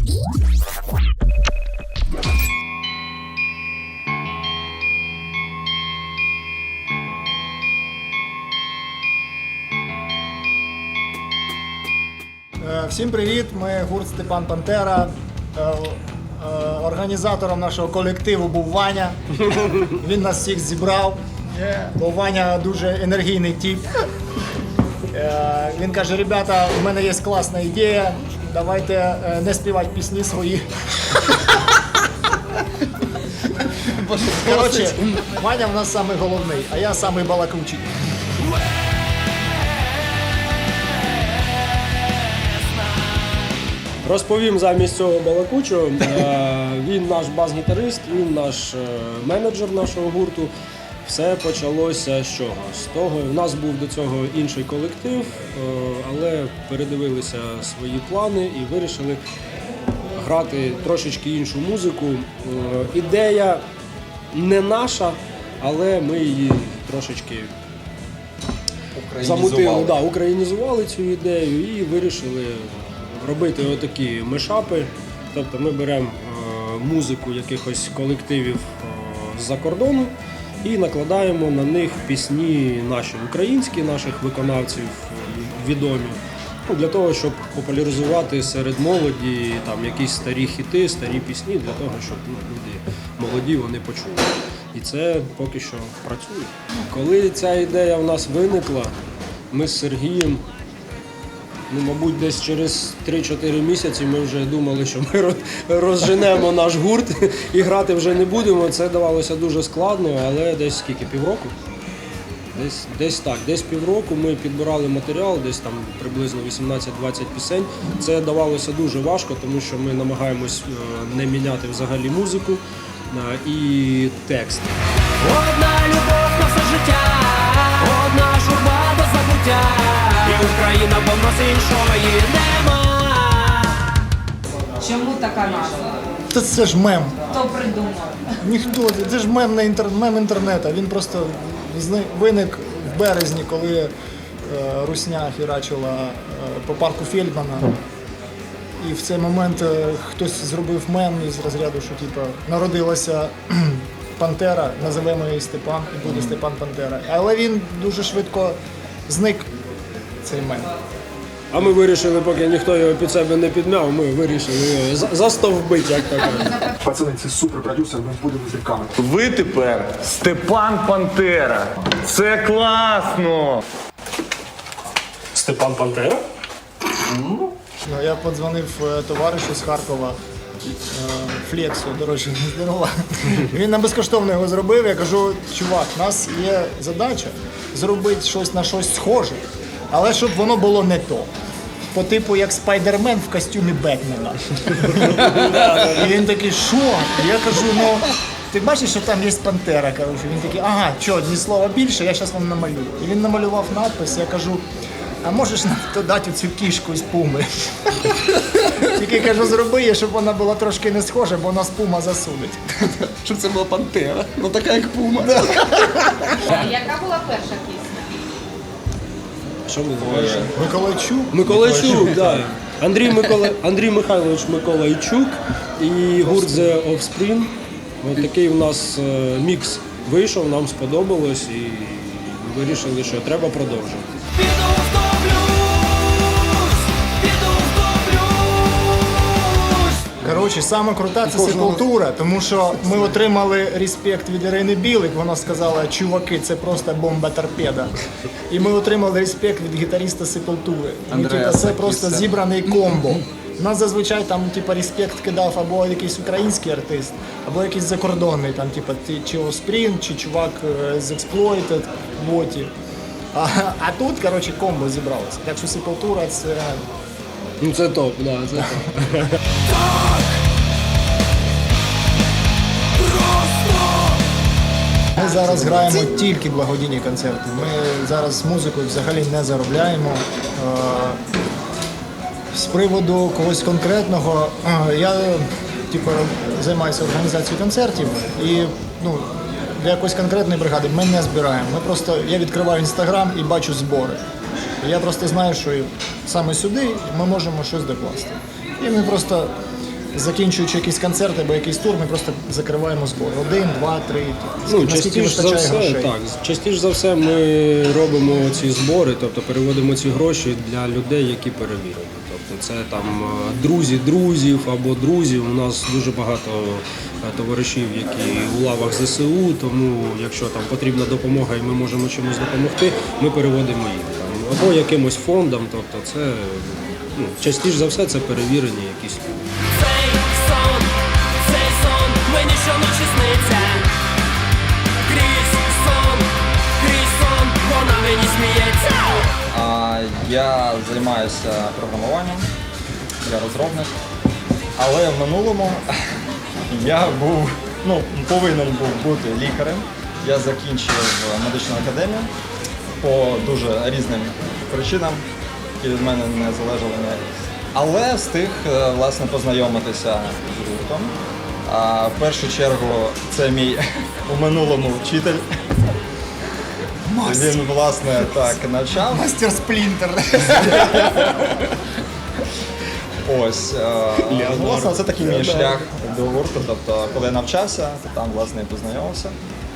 Е, Всім привіт! Ми гурт Степан Пантера. Е, е, Організатором нашого колективу був Ваня. Він нас всіх зібрав. Бо Ваня дуже енергійний тип. Е, Він каже: ребята, в мене є класна ідея. Давайте е, не співати пісні свої. Коротше, Ваня в нас самий головний, а я самий балакучий. Розповім замість цього балакучого. Е, Він наш бас-гітарист, він наш е, менеджер нашого гурту. Все почалося з чого? З того, у нас був до цього інший колектив, е, але передивилися свої плани і вирішили грати трошечки іншу музику. Е, Ідея не наша, але ми її трошечки замутили, да, українізували цю ідею і вирішили робити отакі мешапи. Тобто ми беремо е, музику якихось колективів з-за кордону і накладаємо на них пісні наші українські, наших виконавців відомі. Ну, для того, щоб популяризувати серед молоді там якісь старі хіти, старі пісні, для того, щоб ну, люди молоді вони почули. І це поки що працює. Коли ця ідея в нас виникла, ми з Сергієм, ну, мабуть, десь через 3-4 місяці ми вже думали, що ми розженемо наш гурт і грати вже не будемо. Це давалося дуже складно, але десь скільки півроку. Десь, десь так, десь півроку ми підбирали матеріал, десь там приблизно 18-20 пісень. Це давалося дуже важко, тому що ми намагаємось е, не міняти взагалі музику е, і текст. Одна любов на все життя, одна іншої нема. Чому така назва? Та це ж мем. Хто придумав? Ніхто, це ж мем на інтер... мем інтернету. Він просто зни- виник в березні, коли е, Русня хірачила е, по парку Фельдмана. І в цей момент е, хтось зробив мем із розряду, що типу, народилася кхм, Пантера, називемо її Степан, і буде Степан Пантера. Але він дуже швидко зник, цей мем. А ми вирішили, поки ніхто його під себе не підмяв, ми вирішили його за- застовбити, як то кажуть. Пацани, це супер продюсер, ми будемо зірками. Ви тепер Степан Пантера. Це класно! Степан Пантера? Ну, я подзвонив е, товаришу з Харкова. е, Флексу, дорожче не здорова. Він нам безкоштовно його зробив. Я кажу, чувак, у нас є задача зробити щось на щось схоже, але щоб воно було не то. По типу як спайдермен в костюмі Бетмена. І він такий, що? Я кажу, ну. Ти бачиш, що там є пантера, коротше. Він такий, ага, що, ні слова більше, я зараз вам намалюю. І він намалював надпис, я кажу, а можеш нам додати цю кішку з пуми? Тільки кажу, зроби її, щоб вона була трошки не схожа, бо нас пума засудить. Щоб це була пантера. Ну така як пума. Яка була перша пісня? Що ми звали? Миколайчук. Миколайчук, так. Андрій, Микола... Андрій Михайлович Миколайчук і гурт The Offspring. Ось такий у нас е, мікс вийшов, нам сподобалось і вирішили, що треба продовжувати. Коротше, саме крута це сепультура, тому що ми отримали респект від Ірини Білик. Вона сказала, чуваки, це просто бомба торпеда. І ми отримали респект від гітаріста сепультури. Ну, це просто зібраний комбо. Нас зазвичай там типа респект кидав або якийсь український артист, або якийсь закордонний, там, типа, ти чи Оспрін, чи чувак е, з Exploited, боті. А, а тут, коротше, комбо зібралося. Так що сепультура це. Ну це топ, да, це топ. зараз граємо тільки благодійні концерти. Ми зараз музикою взагалі не заробляємо. Е, З приводу когось конкретного, е, я типу, займаюся організацією концертів і ну, для якоїсь конкретної бригади ми не збираємо. Ми просто я відкриваю інстаграм і бачу збори. Я просто знаю, що саме сюди ми можемо щось докласти. І ми просто закінчуючи якийсь концерт або якийсь тур, ми просто закриваємо збори. Один, два, три. Ну, наскільки частіше за вистачає все, грошей. так, частіше за все ми робимо ці збори, тобто переводимо ці гроші для людей, які перевірені. Тобто це там е, друзі друзів або друзів. У нас дуже багато е, товаришів, які у лавах ЗСУ, тому якщо там потрібна допомога і ми можемо чимось допомогти, ми переводимо їх там або якимось фондом. Тобто це ну, частіше за все це перевірені якісь люди. Сміється. Я займаюся програмуванням, я розробник. Але в минулому я був, ну, повинен був бути лікарем. Я закінчив медичну академію по дуже різним причинам, які від мене не залежали ніяк. Але встиг е, власне познайомитися з гуртом. В першу чергу це мій у минулому вчитель. Він, власне, так навчав. Мастер сплінтер. Ось е, власне, це такий мій шлях до гурту. Тобто, коли я навчався, то там власне і познайомився.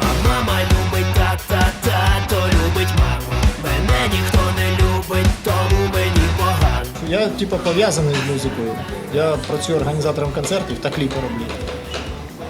А мама любить тата, тато любить маму. Мене ніхто не любить, тому мені погано. Я типу пов'язаний з музикою. Я працюю організатором концертів та кліпи роблю.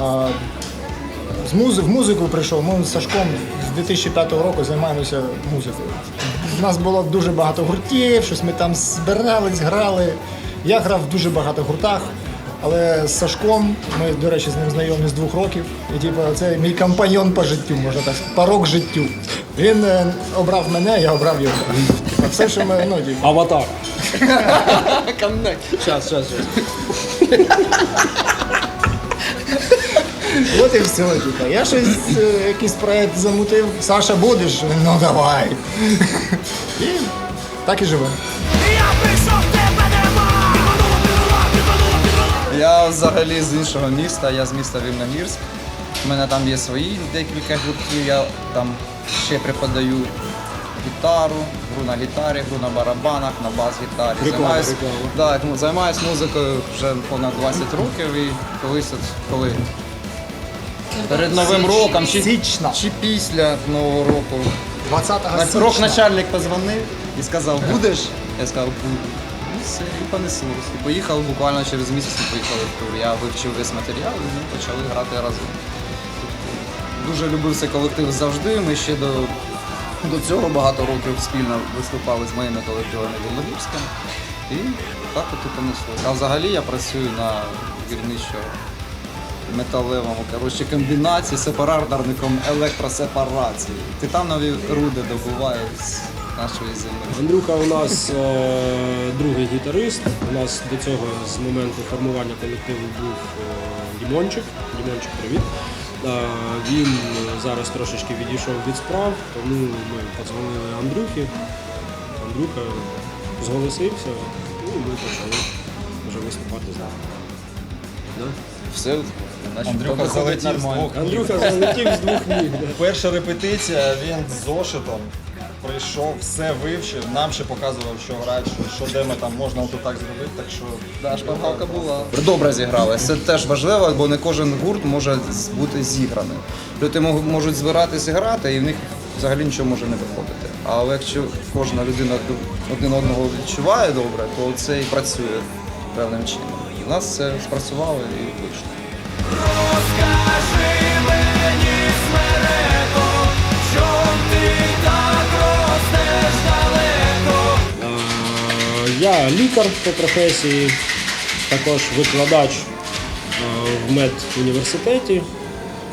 А з музи- в музику прийшов. Ми з Сашком з 2005 року займаємося музикою. У нас було дуже багато гуртів, щось ми там збирались, грали. Я грав в дуже багато гуртах. Але з Сашком, ми, до речі, з ним знайомі з двох років. І типу, це мій компаньон по життю, можна так сказати, порог життю. Він е, обрав мене, я обрав його. Типу, все, що ми, ну, типу, Аватар. Щас, щас, щас. От і все, типа. Я щось, е, якийсь проект замутив. Саша, будеш? Ну давай. І так і живемо. Я прийшов, тебе нема. Взагалі з іншого міста, я з міста Рівномірськ. У мене там є свої декілька гуртів. Я там ще преподаю гітару, гру на гітарі, гру на барабанах, на бас-гітарі. Прикольно, Займаюсь, прикольно. ну, займаюсь музикою вже понад 20 років і колись от коли перед Новим роком чи, Січна. чи після Нового року 20-го січня. Рок-начальник позвонив і сказав, будеш? Я сказав, буду. Ну все, і понеслось. І поїхав буквально через місяць ми поїхали в тур. Я вивчив весь матеріал і ми почали грати разом. Дуже любив цей колектив завжди. Ми ще до, до цього багато років спільно виступали з моїми колективами Білогірським. І так от і понеслось. А взагалі я працюю на гірничо металевому коротше, комбінації сепараторником електросепарації. Титанові руди добувають з нашої землі. Андрюха у нас е, другий гітарист. У нас до цього з моменту формування колективу був е, Дімончик. Дімончик, привіт. Е, він зараз трошечки відійшов від справ, тому ми подзвонили Андрюхі. Андрюха зголосився, ну, і ми почали вже виступати з нами. Да? Все, значить, Андрюха виходить залетів з нормально. двох Андрюха залетів з двох ніг. да. Перша репетиція, він з зошитом прийшов, все вивчив, нам ще показував, що грати, що, що де ми там можна отут так зробити, так що Да, шпаргалка була. Добре зіграли. Це теж важливо, бо не кожен гурт може з- бути зіграним. Люди мо- можуть збиратися і грати, і в них взагалі нічого може не виходити. Але якщо кожна людина один одного відчуває добре, то це і працює певним чином. У нас це спрацювало і вийшло. Розкажи мені, смереко, чом ти так ростеш далеко. Е, Я лікар по професії, також викладач е, в медуніверситеті.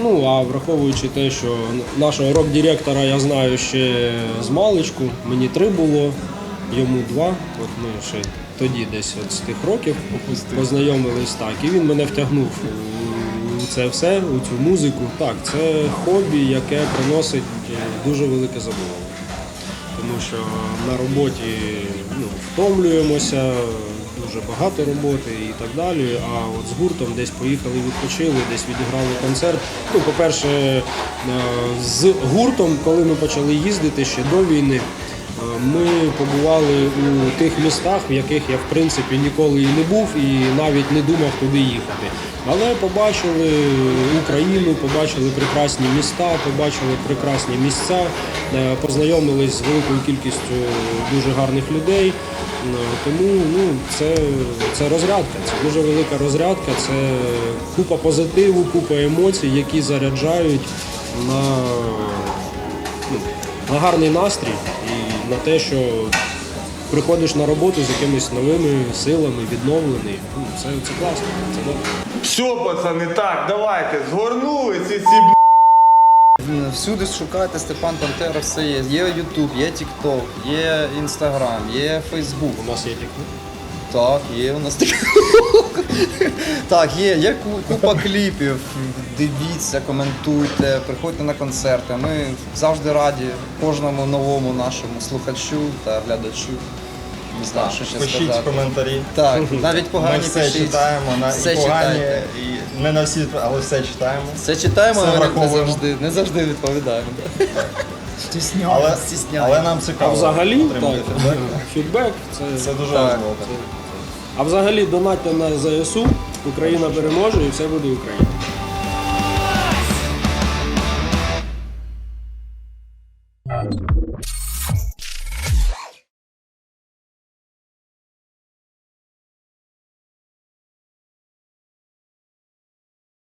Ну, а враховуючи те, що нашого рок-директора я знаю ще з маличку, мені три було, йому два. От ми ще тоді десь от з тих років познайомились так. І він мене втягнув у це все, у цю музику. Так, це хобі, яке приносить дуже велике задоволення тому що на роботі ну, втомлюємося, дуже багато роботи і так далі. А от з гуртом десь поїхали, відпочили, десь відіграли концерт. Ну, по-перше, е, з гуртом, коли ми почали їздити ще до війни, Ми побували у тих містах, в яких я в принципі ніколи і не був і навіть не думав туди їхати. Але побачили Україну, побачили прекрасні міста, побачили прекрасні місця, е, познайомились з великою кількістю дуже гарних людей. Е, Тому ну, це, це розрядка, це дуже велика розрядка, це купа позитиву, купа емоцій, які заряджають на ну, на гарний настрій на те, що приходиш на роботу з якимись новими силами, відновлений. Ну, це, це класно. Це добре. Все, пацани, так, давайте, згорнули ці ці Всюди шукайте Степан Пантера, все є. Є Ютуб, є Тікток, є Інстаграм, є Фейсбук. У нас є тільки. Так, є у нас таке. Так, є, є купа кліпів. Дивіться, коментуйте, приходьте на концерти. Ми завжди раді кожному новому нашому слухачу та глядачу. Не знаю, що ще Пишіть сказати. коментарі. Так, навіть Ми все пишіть. читаємо, на Все і погані, читайте. і не на всі, але все читаємо. Все читаємо, Все але не враховуємо. завжди, не завжди відповідаємо. Стісняю. Але, стісняємо. але нам А взагалі, отримати так, фідбек. фідбек це. Це дуже Так. важливо. А взагалі донатьте на ЗСУ, Україна переможе і все буде Україна.